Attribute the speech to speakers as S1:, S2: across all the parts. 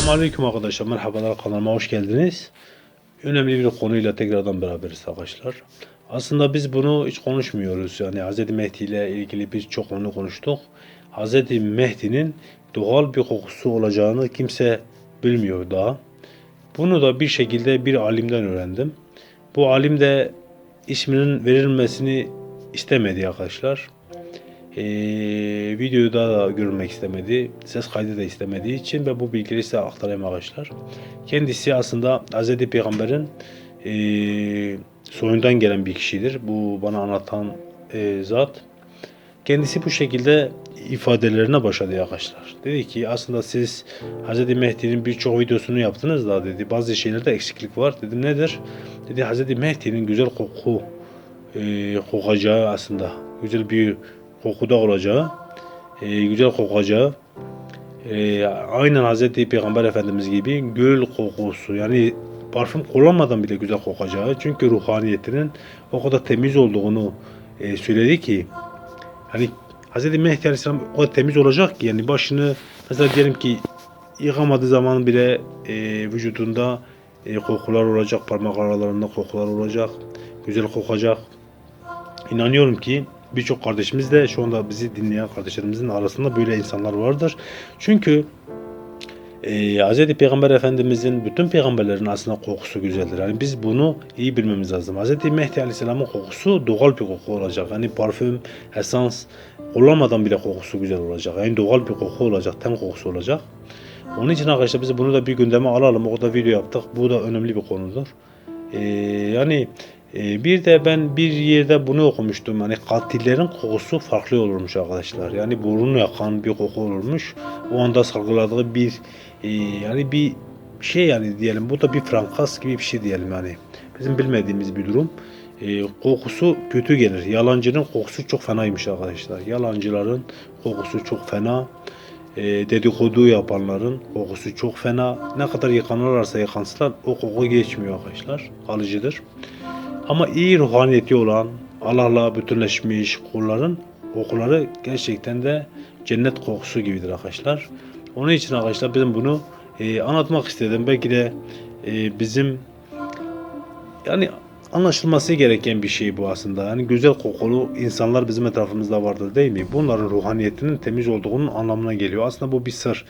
S1: Selamünaleyküm arkadaşlar. Merhabalar kanalıma hoş geldiniz. Önemli bir konuyla tekrardan beraberiz arkadaşlar. Aslında biz bunu hiç konuşmuyoruz. Yani Hz. Mehdi ile ilgili birçok konu konuştuk. Hz. Mehdi'nin doğal bir kokusu olacağını kimse bilmiyor daha. Bunu da bir şekilde bir alimden öğrendim. Bu alim de isminin verilmesini istemedi arkadaşlar. Ee, videoyu da görmek istemedi. Ses kaydı da istemediği için ve bu bilgileri size aktarayım arkadaşlar. Kendisi aslında Hz. Peygamber'in ee, soyundan gelen bir kişidir. Bu bana anlatan ee, zat. Kendisi bu şekilde ifadelerine başladı arkadaşlar. Dedi ki aslında siz Hz. Mehdi'nin birçok videosunu yaptınız da dedi bazı şeylerde eksiklik var. Dedim nedir? Dedi Hz. Mehdi'nin güzel koku e, kokacağı aslında güzel bir kokuda olacağı, e, güzel kokacağı, e, aynen Hz. Peygamber Efendimiz gibi gül kokusu yani parfüm kullanmadan bile güzel kokacağı çünkü ruhaniyetinin o kadar temiz olduğunu e, söyledi ki hani Hz. Mehdi Aleyhisselam o kadar temiz olacak ki yani başını mesela diyelim ki yıkamadığı zaman bile e, vücudunda e, kokular olacak, parmak aralarında kokular olacak, güzel kokacak. İnanıyorum ki birçok kardeşimiz de şu anda bizi dinleyen kardeşlerimizin arasında böyle insanlar vardır. Çünkü e, Hz. Peygamber Efendimizin bütün peygamberlerin aslında kokusu güzeldir. Yani biz bunu iyi bilmemiz lazım. Hz. Mehdi Aleyhisselam'ın kokusu doğal bir koku olacak. Yani parfüm, esans kullanmadan bile kokusu güzel olacak. Yani doğal bir koku olacak, ten kokusu olacak. Onun için arkadaşlar biz bunu da bir gündeme alalım. O da video yaptık. Bu da önemli bir konudur. E, yani e, bir de ben bir yerde bunu okumuştum. Hani katillerin kokusu farklı olurmuş arkadaşlar. Yani burnu yakan bir koku olurmuş. O anda salgıladığı bir e, yani bir şey yani diyelim. Bu da bir frankas gibi bir şey diyelim yani. Bizim bilmediğimiz bir durum. E, kokusu kötü gelir. Yalancının kokusu çok fenaymış arkadaşlar. Yalancıların kokusu çok fena. E, dedikodu yapanların kokusu çok fena. Ne kadar yıkanırlarsa yıkansınlar o koku geçmiyor arkadaşlar. Kalıcıdır. Ama iyi ruhaniyeti olan, Allah'la bütünleşmiş kulların kokuları gerçekten de cennet kokusu gibidir arkadaşlar. Onun için arkadaşlar bizim bunu e, anlatmak istedim. Belki de e, bizim yani anlaşılması gereken bir şey bu aslında. Yani güzel kokulu insanlar bizim etrafımızda vardır değil mi? Bunların ruhaniyetinin temiz olduğunun anlamına geliyor. Aslında bu bir sır.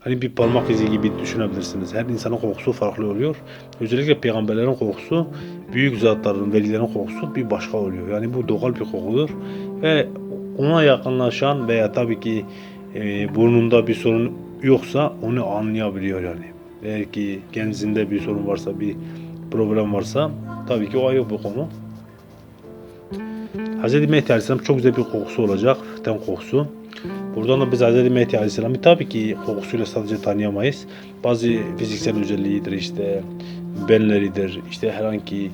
S1: Hani bir parmak izi gibi düşünebilirsiniz. Her insanın kokusu farklı oluyor. Özellikle peygamberlerin kokusu, büyük zatların, velilerin kokusu bir başka oluyor. Yani bu doğal bir kokudur. Ve ona yakınlaşan veya tabii ki e, burnunda bir sorun yoksa onu anlayabiliyor yani. Eğer ki kendisinde bir sorun varsa, bir problem varsa tabii ki o ayrı bir konu. Hz. Mehdi Aleyhisselam çok güzel bir kokusu olacak. Ten kokusu. Buradan da biz Hz. Mehdi Aleyhisselam'ı tabii ki kokusuyla sadece tanıyamayız. Bazı fiziksel özelliğidir işte benleridir işte herhangi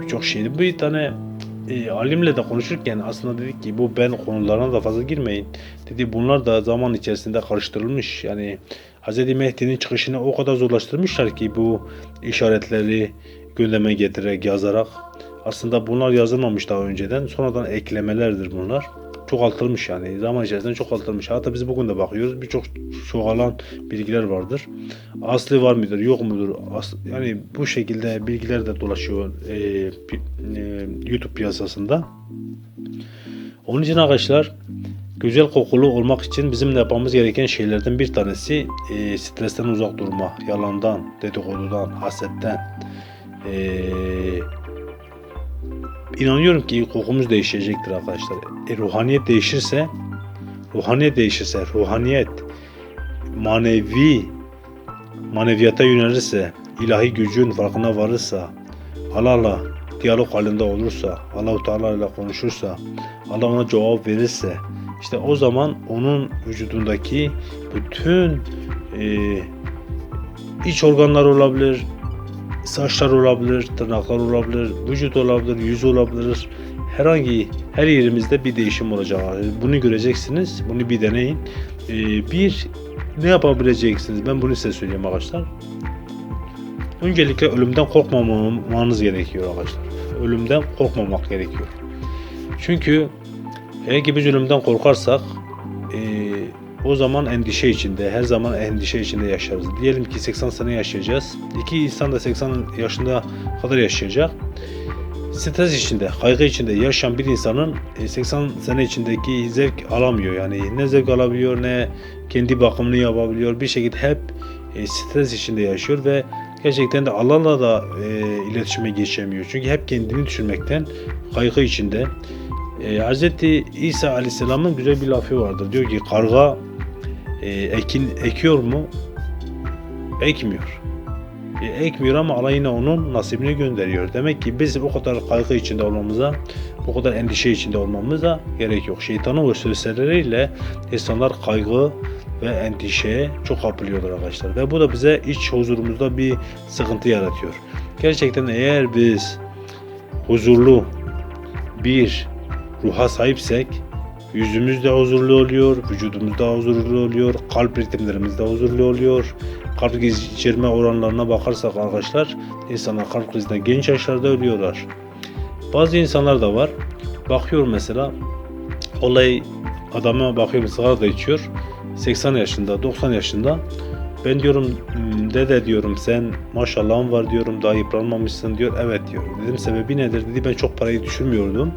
S1: birçok şeydir. Bir tane e, alimle de konuşurken aslında dedik ki bu ben konularına da fazla girmeyin. Dedi bunlar da zaman içerisinde karıştırılmış. Yani Hz. Mehdi'nin çıkışını o kadar zorlaştırmışlar ki bu işaretleri gündeme getirerek yazarak. Aslında bunlar yazılmamış daha önceden. Sonradan eklemelerdir bunlar çoğaltılmış yani zaman içerisinde çoğaltılmış. Hatta biz bugün de bakıyoruz birçok çoğalan bilgiler vardır. Aslı var mıdır yok mudur? As yani bu şekilde bilgiler de dolaşıyor e, e, YouTube piyasasında. Onun için arkadaşlar güzel kokulu olmak için bizim de yapmamız gereken şeylerden bir tanesi e, stresten uzak durma, yalandan, dedikodudan, hasetten. E, inanıyorum ki kokumuz değişecektir arkadaşlar. E, ruhaniyet değişirse, ruhaniyet değişirse, ruhaniyet manevi maneviyata yönelirse, ilahi gücün farkına varırsa, Allah'la diyalog halinde olursa, Allahu Teala ile konuşursa, Allah ona cevap verirse, işte o zaman onun vücudundaki bütün e, iç organlar olabilir, saçlar olabilir, tırnaklar olabilir, vücut olabilir, yüz olabilir. Herhangi her yerimizde bir değişim olacak. Bunu göreceksiniz. Bunu bir deneyin. Ee, bir ne yapabileceksiniz? Ben bunu size söyleyeyim arkadaşlar. Öncelikle ölümden korkmamanız gerekiyor arkadaşlar. Ölümden korkmamak gerekiyor. Çünkü eğer ki biz ölümden korkarsak o zaman endişe içinde, her zaman endişe içinde yaşarız. Diyelim ki 80 sene yaşayacağız. İki insan da 80 yaşında kadar yaşayacak. Stres içinde, kaygı içinde yaşayan bir insanın e, 80 sene içindeki zevk alamıyor. Yani ne zevk alabiliyor ne kendi bakımını yapabiliyor. Bir şekilde hep e, stres içinde yaşıyor ve gerçekten de Allah'la da e, iletişime geçemiyor. Çünkü hep kendini düşünmekten kaygı içinde. E, Hz. İsa Aleyhisselam'ın güzel bir lafı vardır. Diyor ki karga e, ekin ekiyor mu? Ekmiyor. E, ekmiyor ama Allah yine onun nasibini gönderiyor. Demek ki biz bu kadar kaygı içinde olmamıza, bu kadar endişe içinde olmamıza gerek yok. Şeytanın vesveseleriyle insanlar kaygı ve endişeye çok kapılıyorlar arkadaşlar. Ve bu da bize iç huzurumuzda bir sıkıntı yaratıyor. Gerçekten eğer biz huzurlu bir ruha sahipsek yüzümüz de huzurlu oluyor, vücudumuz da huzurlu oluyor, kalp ritimlerimiz de huzurlu oluyor. Kalp geçirme oranlarına bakarsak arkadaşlar insanlar kalp krizinden genç yaşlarda ölüyorlar. Bazı insanlar da var. Bakıyor mesela olay adama bakıyor sigara da içiyor. 80 yaşında, 90 yaşında. Ben diyorum "Hmm, dede diyorum sen maşallahın var diyorum daha yıpranmamışsın diyor. Evet diyor. Dedim sebebi nedir dedi ben çok parayı düşürmüyordum.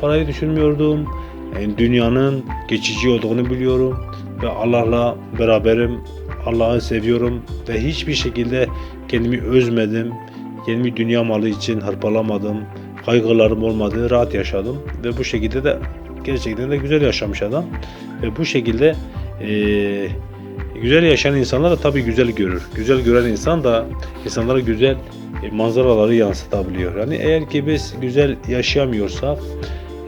S1: Parayı düşürmüyordum. Yani dünyanın geçici olduğunu biliyorum ve Allah'la beraberim. Allah'ı seviyorum ve hiçbir şekilde kendimi özmedim. Kendimi dünya malı için hırpalamadım. Kaygılarım olmadı. Rahat yaşadım ve bu şekilde de gerçekten de güzel yaşamış adam. Ve bu şekilde eee, güzel yaşayan insanlar da tabii güzel görür. Güzel gören insan da insanlara güzel e, manzaraları yansıtabiliyor. Yani eğer ki biz güzel yaşayamıyorsak,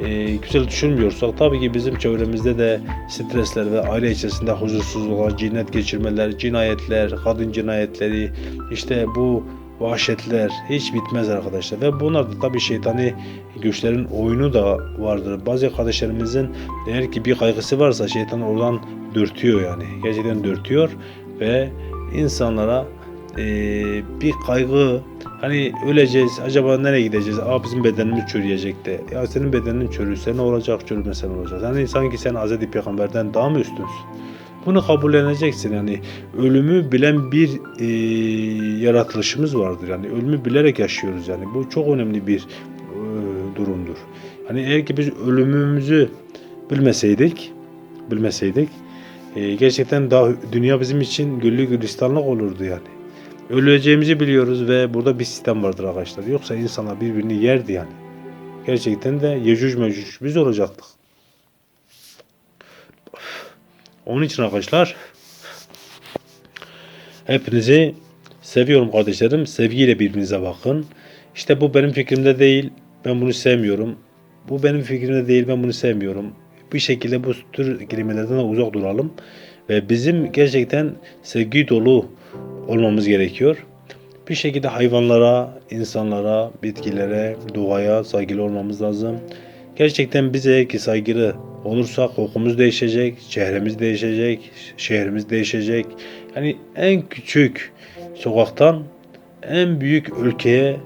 S1: e, güzel düşünmüyorsak tabii ki bizim çevremizde de stresler ve aile içerisinde huzursuzluklar, cinnet geçirmeler, cinayetler, kadın cinayetleri, işte bu vahşetler hiç bitmez arkadaşlar. Ve bunlar da tabii şeytani güçlerin oyunu da vardır. Bazı kardeşlerimizin eğer ki bir kaygısı varsa şeytan oradan dürtüyor yani. Gerçekten dürtüyor ve insanlara eee, bir kaygı hani öleceğiz acaba nereye gideceğiz? Aa, bizim bedenimiz çürüyecek de. Ya senin bedenin çürürse ne olacak? Çürümese ne olacak? Yani sanki sen Hz. Peygamberden daha mı üstünsün? Bunu kabulleneceksin yani. Ölümü bilen bir eee, yaratılışımız vardır yani. Ölümü bilerek yaşıyoruz yani. Bu çok önemli bir eee, durumdur. Hani eğer ki biz ölümümüzü bilmeseydik bilmeseydik e, gerçekten daha dünya bizim için güllü gülistanlık olurdu yani. Öleceğimizi biliyoruz ve burada bir sistem vardır arkadaşlar. Yoksa insanlar birbirini yerdi yani. Gerçekten de yecüc mecüc biz olacaktık. Onun için arkadaşlar hepinizi seviyorum kardeşlerim. Sevgiyle birbirinize bakın. İşte bu benim fikrimde değil. Ben bunu sevmiyorum. Bu benim fikrimde değil. Ben bunu sevmiyorum. Bir şekilde bu tür kelimelerden de uzak duralım. Ve bizim gerçekten sevgi dolu olmamız gerekiyor. Bir şekilde hayvanlara, insanlara, bitkilere, doğaya saygılı olmamız lazım. Gerçekten bize eğer ki saygılı olursak kokumuz değişecek, çehremiz değişecek, şehrimiz değişecek. Yani en küçük sokaktan en büyük ülkeye,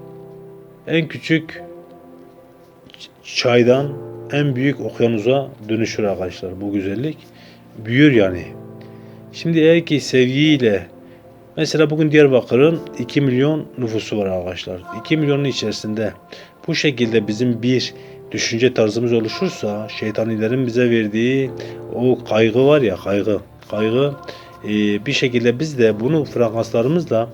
S1: en küçük çaydan en büyük okyanusa dönüşür arkadaşlar bu güzellik. Büyür yani. Şimdi eğer ki sevgiyle mesela bugün Diyarbakır'ın 2 milyon nüfusu var arkadaşlar. 2 milyonun içerisinde bu şekilde bizim bir düşünce tarzımız oluşursa şeytanilerin bize verdiği o kaygı var ya kaygı kaygı e, bir şekilde biz de bunu frekanslarımızla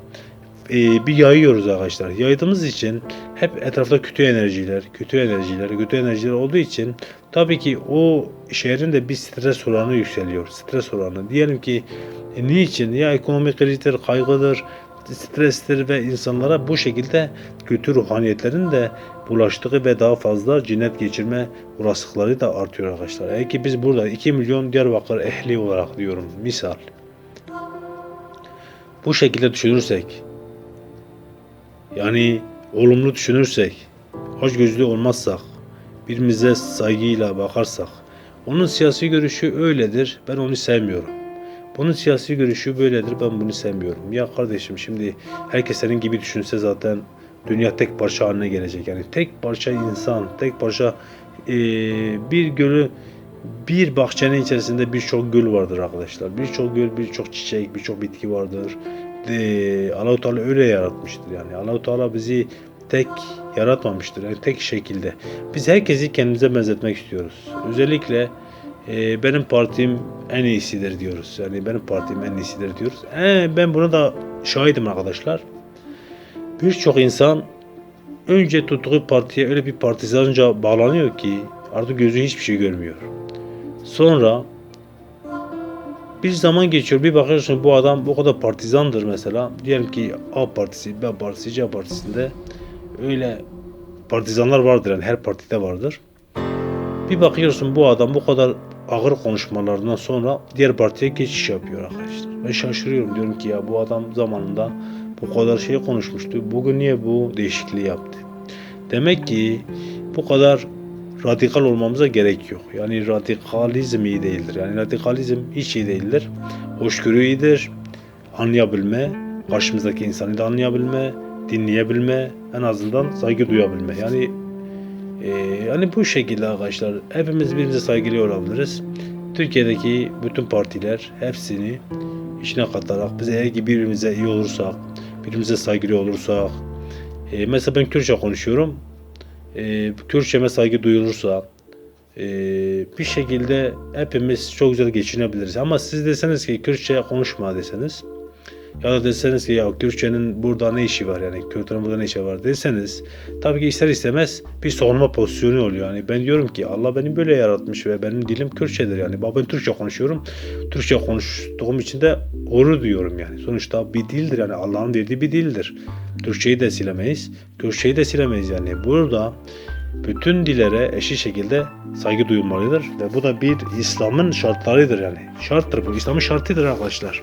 S1: e, bir yayıyoruz arkadaşlar. Yaydığımız için hep etrafta kötü enerjiler, kötü enerjiler, kötü enerjiler olduğu için tabii ki o şehrin de bir stres oranı yükseliyor. Stres oranı. Diyelim ki e, niçin? Ya ekonomik krizdir, kaygıdır, strestir ve insanlara bu şekilde kötü ruhaniyetlerin de bulaştığı ve daha fazla cinnet geçirme olasılıkları da artıyor arkadaşlar. Eğer ki biz burada 2 milyon Diyarbakır ehli olarak diyorum misal. Bu şekilde düşünürsek yani olumlu düşünürsek, hoşgözlü olmazsak, birbirimize saygıyla bakarsak, onun siyasi görüşü öyledir, ben onu sevmiyorum. Bunun siyasi görüşü böyledir, ben bunu sevmiyorum. Ya kardeşim şimdi herkes senin gibi düşünse zaten dünya tek parça haline gelecek. Yani tek parça insan, tek parça eee, bir gölü Bir bahçenin içerisinde birçok gül vardır arkadaşlar. Birçok gül, birçok çiçek, birçok bitki vardır. De, Allahu Teala öyle yaratmıştır yani. Allahu Teala bizi tek yaratmamıştır. Yani tek şekilde. Biz herkesi kendimize benzetmek istiyoruz. Özellikle e, benim partim en iyisidir diyoruz. Yani benim partim en iyisidir diyoruz. E, ben buna da şahidim arkadaşlar. Birçok insan önce tuttuğu partiye öyle bir partizanca bağlanıyor ki artık gözü hiçbir şey görmüyor. Sonra bir zaman geçiyor bir bakıyorsun bu adam bu kadar partizandır mesela. Diyelim ki A partisi, B partisi, C partisinde öyle partizanlar vardır yani her partide vardır. Bir bakıyorsun bu adam bu kadar ağır konuşmalarından sonra diğer partiye geçiş yapıyor arkadaşlar. Ben şaşırıyorum diyorum ki ya bu adam zamanında bu kadar şey konuşmuştu. Bugün niye bu değişikliği yaptı? Demek ki bu kadar radikal olmamıza gerek yok. Yani radikalizm iyi değildir. Yani radikalizm hiç iyi değildir. Hoşgörü iyidir. Anlayabilme, karşımızdaki insanı da anlayabilme, dinleyebilme, en azından saygı duyabilme. Yani e, yani bu şekilde arkadaşlar hepimiz birbirimize saygılı olabiliriz. Türkiye'deki bütün partiler hepsini içine katarak biz eğer ki birbirimize iyi olursak, birbirimize saygılı olursak, e, mesela ben Kürtçe konuşuyorum. E, Kürtçeme saygı duyulursa e, bir şekilde hepimiz çok güzel geçinebiliriz. Ama siz deseniz ki Kürtçe konuşma deseniz ya da deseniz ki ya Kürtçenin burada ne işi var yani Kürtlerin burada ne işi var deseniz tabii ki ister istemez bir savunma pozisyonu oluyor. Yani ben diyorum ki Allah beni böyle yaratmış ve benim dilim Kürtçedir yani. Ben Türkçe konuşuyorum. Türkçe konuştuğum için de gurur duyuyorum yani. Sonuçta bir dildir yani Allah'ın verdiği bir dildir. Türkçeyi de silemeyiz. Kürtçeyi de silemeyiz yani. Burada bütün dillere eşit şekilde saygı duyulmalıdır ve bu da bir İslam'ın şartlarıdır yani. Şarttır bu. İslam'ın şartıdır arkadaşlar.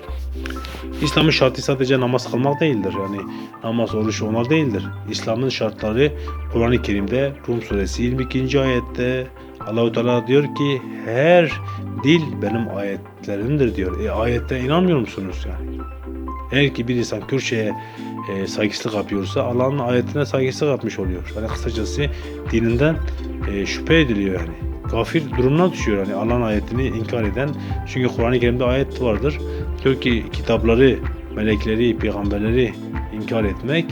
S1: İslam'ın şartı sadece namaz kılmak değildir. Yani namaz, oruç onlar değildir. İslam'ın şartları Kur'an-ı Kerim'de Rum suresi 22. ayette Allahu Teala diyor ki her dil benim ayetlerimdir diyor. E ayette inanmıyor musunuz yani? Eğer ki bir insan Kürtçe'ye e, saygısızlık yapıyorsa Allah'ın ayetine saygısızlık yapmış oluyor. Yani kısacası dininden e, şüphe ediliyor yani. Kafir durumuna düşüyor yani Allah'ın ayetini inkar eden. Çünkü Kur'an-ı Kerim'de ayet vardır. Diyor ki kitapları, melekleri, peygamberleri inkar etmek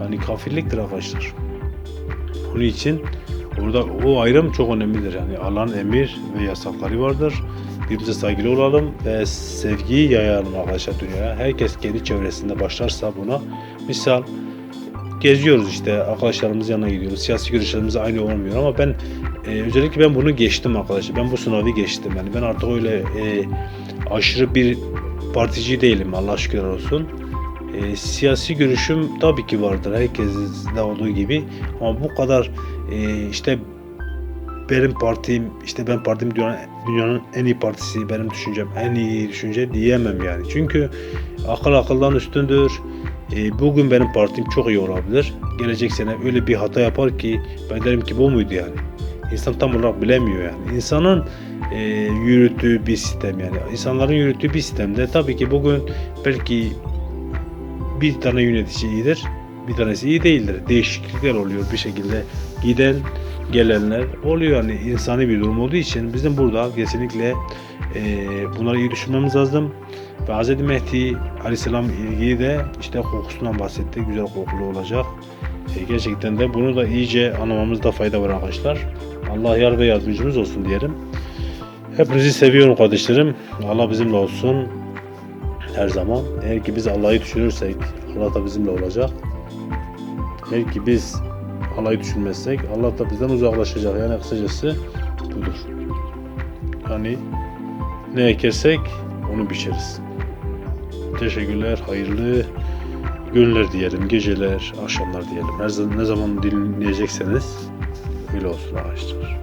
S1: yani kafirliktir arkadaşlar. Onun için orada o ayrım çok önemlidir. Yani Allah'ın emir ve yasakları vardır. Birbirimize saygılı olalım ve sevgiyi yayalım arkadaşlar dünyaya. Herkes kendi çevresinde başlarsa buna. Misal geziyoruz işte arkadaşlarımız yanına gidiyoruz. Siyasi görüşlerimiz aynı olmuyor ama ben e, özellikle ben bunu geçtim arkadaşlar. Ben bu sınavı geçtim. Yani ben artık öyle e, aşırı bir partici değilim Allah şükürler olsun. E, siyasi görüşüm tabii ki vardır herkeste olduğu gibi ama bu kadar e, işte benim partim işte ben partim dünyanın, dünyanın en iyi partisi benim düşüncem en iyi düşünce diyemem yani. Çünkü akıl akıldan üstündür. E, bugün benim partim çok iyi olabilir. Gelecek sene öyle bir hata yapar ki ben derim ki bu muydu yani. İnsan tam olarak bilemiyor yani. İnsanın e, yürüttüğü bir sistem yani. İnsanların yürüttüğü bir sistemde tabii ki bugün belki bir tane yönetici iyidir, bir tanesi iyi değildir. Değişiklikler oluyor bir şekilde. Giden gelenler oluyor yani insani bir durum olduğu için bizim burada kesinlikle e, bunları iyi düşünmemiz lazım. Ve Hz. Mehdi Aleyhisselam ilgili de işte kokusundan bahsetti. Güzel kokulu olacak. E, gerçekten de bunu da iyice anlamamızda fayda var arkadaşlar. Allah yar ve yardımcımız olsun diyelim. Hepinizi seviyorum kardeşlerim. Allah bizimle olsun. Her zaman. Eğer ki biz Allah'ı düşünürsek Allah da bizimle olacak. Eğer ki biz Allah'ı düşünmezsek Allah da bizden uzaklaşacak. Yani kısacası budur. Yani ne ekersek onu biçeriz. Teşekkürler, hayırlı günler diyelim, geceler, akşamlar diyelim. Her zaman ne zaman dinleyecekseniz öyle olsun arkadaşlar.